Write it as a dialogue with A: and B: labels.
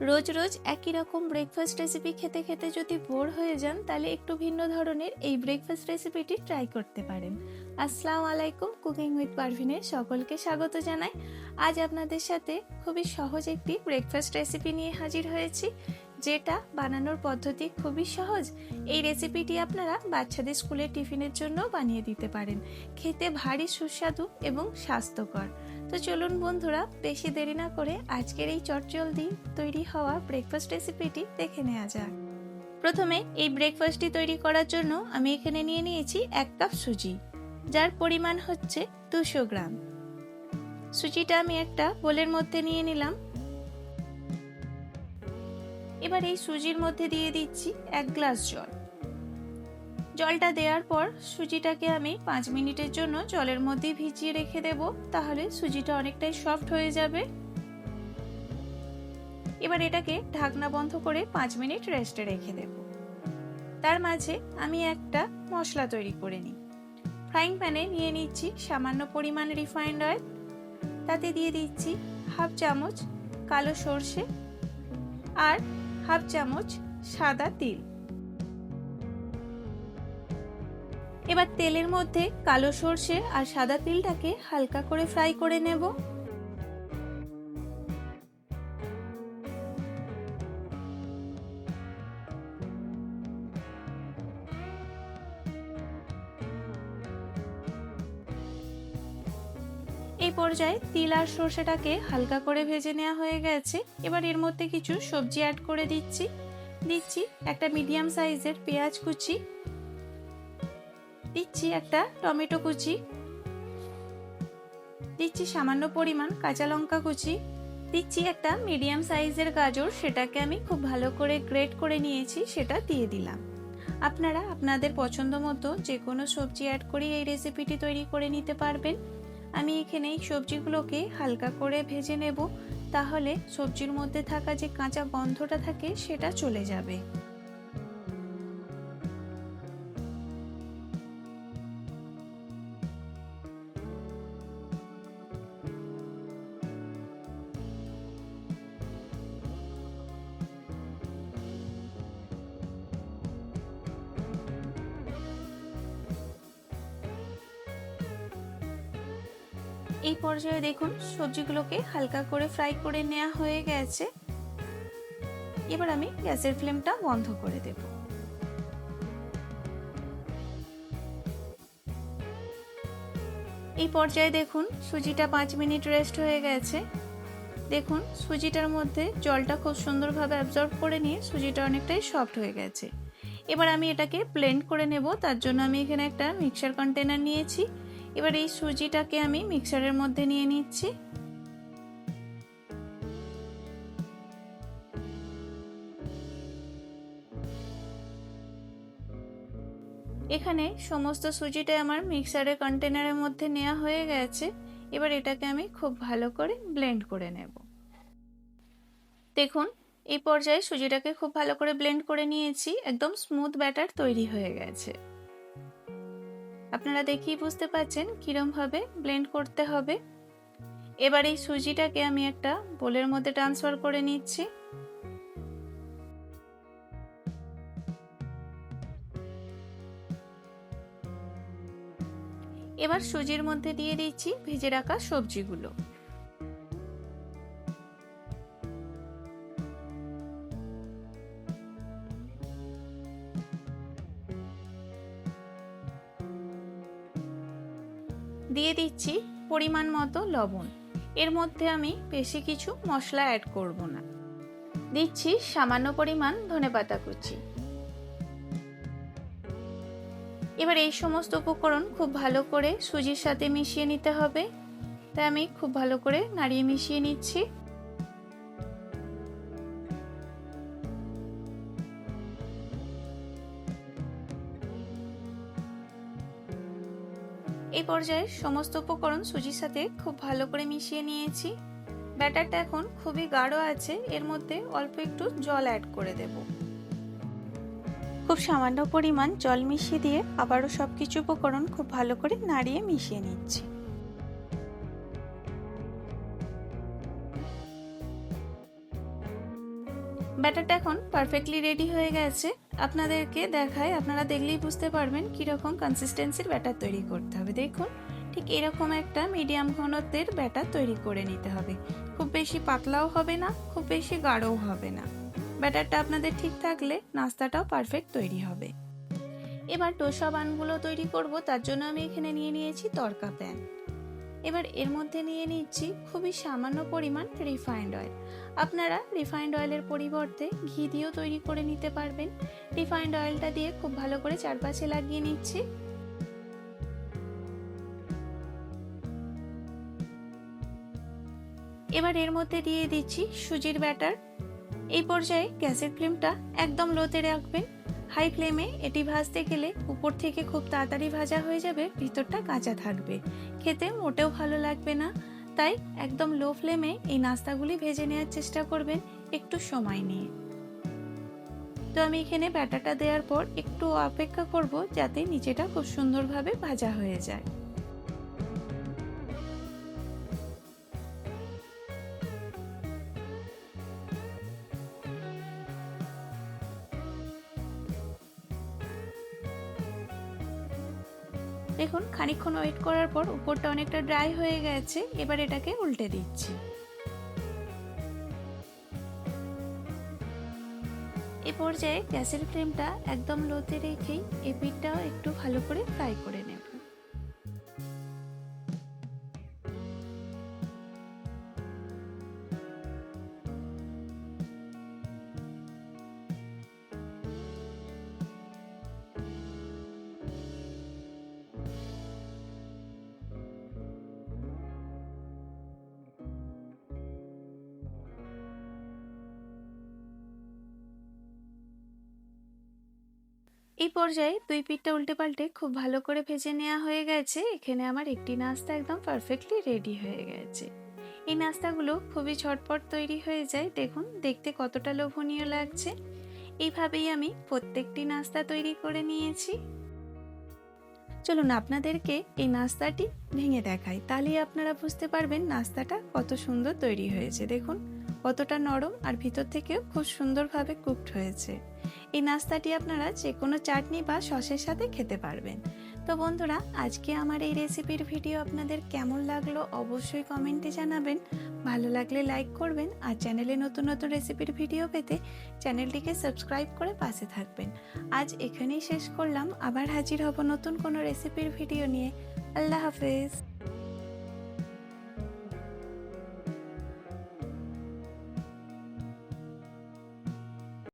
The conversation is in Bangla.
A: রোজ রোজ একই রকম ব্রেকফাস্ট রেসিপি খেতে খেতে যদি বোর হয়ে যান, তাহলে একটু ভিন্ন ধরনের এই ব্রেকফাস্ট রেসিপিটি ট্রাই করতে পারেন। আসসালামু আলাইকুম কুকিং উইথ পারভিনে সকলকে স্বাগত জানাই। আজ আপনাদের সাথে খুবই সহজ একটি ব্রেকফাস্ট রেসিপি নিয়ে হাজির হয়েছি, যেটা বানানোর পদ্ধতি খুবই সহজ। এই রেসিপিটি আপনারা বাচ্চাদের স্কুলের টিফিনের জন্য বানিয়ে দিতে পারেন। খেতে ভারী সুস্বাদু এবং স্বাস্থ্যকর। তো চলুন বন্ধুরা, বেশি দেরি না করে আজকের এই চটজলদি তৈরি হওয়া ব্রেকফাস্ট রেসিপিটি দেখে নেওয়া যাক। প্রথমে এই ব্রেকফাস্টটি তৈরি করার জন্য আমি এখানে নিয়ে নিয়েছি এক কাপ সুজি, যার পরিমাণ হচ্ছে দুশো গ্রাম। সুজিটা আমি একটা বোলের মধ্যে নিয়ে নিলাম। এবার এই সুজির মধ্যে দিয়ে দিচ্ছি এক গ্লাস জল। জলটা দেওয়ার পর সুজিটাকে আমি পাঁচ মিনিটের জন্য জলের মধ্যে ভিজিয়ে রেখে দেব, তাহলে সুজিটা অনেকটাই সফট হয়ে যাবে। এবার এটাকে ঢাকনা বন্ধ করে পাঁচ মিনিট রেস্টে রেখে দেব। তার মাঝে আমি একটা মশলা তৈরি করে নিই। ফ্রাইং প্যানে নিয়ে নিচ্ছি সামান্য পরিমাণ রিফাইন্ড অয়েল। তাতে দিয়ে দিচ্ছি হাফ চামচ কালো সর্ষে আর হাফ চামচ সাদা তিল। এবার তেলের মধ্যে কালো সর্ষে আর সাদা তিলটাকে হালকা করে ফ্রাই করে নেব। এই পর্যায়ে তিল আর সর্ষেটাকে হালকা করে ভেজে নেওয়া হয়ে গেছে। এবার এর মধ্যে কিছু সবজি অ্যাড করে দিচ্ছি। দিচ্ছি একটা মিডিয়াম সাইজের পেঁয়াজ কুচি দিচ্ছি একটা টমেটো কুচি। দিচ্ছি সামান্য পরিমাণ কাঁচা লঙ্কা কুচি। দিচ্ছি একটা মিডিয়াম সাইজের গাজর, সেটাকে আমি খুব ভালো করে গ্রেট করে নিয়েছি, সেটা দিয়ে দিলাম। আপনারা আপনাদের পছন্দ মতো যে কোনো সবজি অ্যাড করে এই রেসিপিটি তৈরি করে নিতে পারবেন। আমি এখানে এই সবজিগুলোকে হালকা করে ভেজে নেব, তাহলে সবজির মধ্যে থাকা যে কাঁচা গন্ধটা থাকে, সেটা চলে যাবে। এই পর্যায়ে দেখুন, সবজিগুলোকে হালকা করে ফ্রাই করে নেওয়া হয়ে গেছে। এবার আমি গ্যাসের ফ্লেমটা বন্ধ করে দেব। এই পর্যায়ে দেখুন, সুজিটা পাঁচ মিনিট রেস্ট হয়ে গেছে। দেখুন, সুজিটার মধ্যে জলটা খুব সুন্দরভাবে অ্যাবজর্ব করে নিয়ে সুজিটা অনেকটাই সফট হয়ে গেছে। এবার আমি এটাকে ব্লেন্ড করে নেব, তার জন্য আমি এখানে একটা মিক্সার কন্টেনার নিয়েছি। এবার এই সুজিটাকে আমি মিক্সারের মধ্যে নিয়ে নিচ্ছি। এখানে সমস্ত সুজিটা আমার মিক্সারের কন্টেনারের মধ্যে নেওয়া হয়ে গেছে। এবার এটাকে আমি খুব ভালো করে ব্লেন্ড করে নেব। দেখুন, এই পর্যায়ে সুজিটাকে খুব ভালো করে ব্লেন্ড করে নিয়েছি। একদম স্মুথ ব্যাটার তৈরি হয়ে গেছে। আপনারা দেখেই বুঝতে পারছেন কীরমভাবে ব্লেন্ড করতে হবে। এবার এই সুজিটাকে আমি একটা বোলের মধ্যে ট্রান্সফার করে নিচ্ছি। এবার সুজির মধ্যে দিয়ে দিচ্ছি ভেজে রাখা সবজিগুলো। দিয়ে দিচ্ছি পরিমাণ মতো লবণ। এর মধ্যে আমি বেশি কিছু মশলা অ্যাড করব না। দিচ্ছি সামান্য পরিমাণ ধনেপাতা কুচি। এবার এই সমস্ত উপকরণ খুব ভালো করে সুজির সাথে মিশিয়ে নিতে হবে। তাই আমি খুব ভালো করে নাড়িয়ে মিশিয়ে নিচ্ছি। এই পর্যায়ে সমস্ত উপকরণ সুজির সাথে খুব ভালো করে মিশিয়ে নিয়েছি। ব্যাটারটা এখন খুবই গাঢ় আছে, এর মধ্যে অল্প একটু জল অ্যাড করে দেব। খুব সামান্য পরিমাণ জল মিশিয়ে দিয়ে আবারও সব কিছু উপকরণ খুব ভালো করে নাড়িয়ে মিশিয়ে নিচ্ছি। ব্যাটারটা এখন পারফেক্টলি রেডি হয়ে গেছে। আপনাদেরকে দেখায়, আপনারা দেখলেই বুঝতে পারবেন কীরকম কনসিস্টেন্সির ব্যাটার তৈরি করতে হবে। দেখুন, ঠিক এরকম একটা মিডিয়াম ঘনত্বের ব্যাটার তৈরি করে নিতে হবে। খুব বেশি পাতলাও হবে না, খুব বেশি গাঢ়ও হবে না। ব্যাটারটা আপনাদের ঠিক থাকলে নাস্তাটাও পারফেক্ট তৈরি হবে। এবার ডোসা বানগুলো তৈরি করব, তার জন্য আমি এখানে নিয়ে নিয়েছি তরকা প্যান। এবার এর মধ্যে নিয়ে নিচ্ছি খুবই সামান্য পরিমাণ রিফাইন্ড অয়েল আপনারা রিফাইন্ড অয়েলের পরিবর্তে ঘি দিয়েও তৈরি করে নিতে পারবেন। রিফাইন্ড অয়েলটা দিয়ে খুব ভালো করে চারপাশে লাগিয়ে নিচ্ছি। এবার এর মধ্যে দিয়ে দিচ্ছি সুজির ব্যাটার। এই পর্যায়ে গ্যাসের ফ্লেমটা একদম লোতে রাখবেন। হাই ফ্লেমে এটি ভাজতে গেলে উপর থেকে খুব তাড়াতাড়ি ভাজা হয়ে যাবে, ভিতরটা কাঁচা থাকবে। খেতে মোটেও ভালো লাগবে না, তাই একদম লো ফ্লেমে এই নাস্তাগুলি ভেজে নেওয়ার চেষ্টা করবেন একটু সময় নিয়ে। তো আমি এখানে ব্যাটাটা দেওয়ার পর একটু অপেক্ষা করব যাতে নিচেটা খুব সুন্দরভাবে ভাজা হয়ে যায়। দেখুন, খানিকক্ষণ ওয়েট করার পর উপরটা অনেকটা ড্রাই হয়ে গেছে, এবার এটাকে উল্টে দিচ্ছি। এ পর্যায়ে গ্যাসের ফ্লেমটা একদম লোতে রেখেই এপিটটাও একটু ভালো করে ফ্রাই করে নেব। এই পর্যায়ে দুই পিঠটা উল্টে পাল্টে খুব ভালো করে ভেজে নেওয়া হয়ে গেছে। এখানে আমার একটি নাস্তা একদম পারফেক্টলি রেডি হয়ে গেছে। এই নাস্তাগুলো খুবই ঝটপট তৈরি হয়ে যায়। দেখুন, দেখতে কতটা লোভনীয় লাগছে। এইভাবেই আমি প্রত্যেকটি নাস্তা তৈরি করে নিয়েছি। চলুন আপনাদেরকে এই নাস্তাটি ভেঙে দেখাই। তাহলেই আপনারা বুঝতে পারবেন নাস্তাটা কত সুন্দর তৈরি হয়েছে। দেখুন, কতটা নরম আর ভিতর থেকেও খুব সুন্দরভাবে কুকড হয়েছে। এই নাস্তাটি আপনারা যে কোনো চাটনি বা সসের সাথে খেতে পারবেন। তো বন্ধুরা, আজকে আমার এই রেসিপির ভিডিও আপনাদের কেমন লাগল অবশ্যই কমেন্টে জানাবেন। ভালো লাগলে লাইক করবেন আর চ্যানেলে নতুন নতুন রেসিপির ভিডিও পেতে চ্যানেলটিকে সাবস্ক্রাইব করে পাশে থাকবেন। আজ এখানেই শেষ করলাম। আবার হাজির হব নতুন কোনো রেসিপির ভিডিও নিয়ে। আল্লাহ হাফেজ।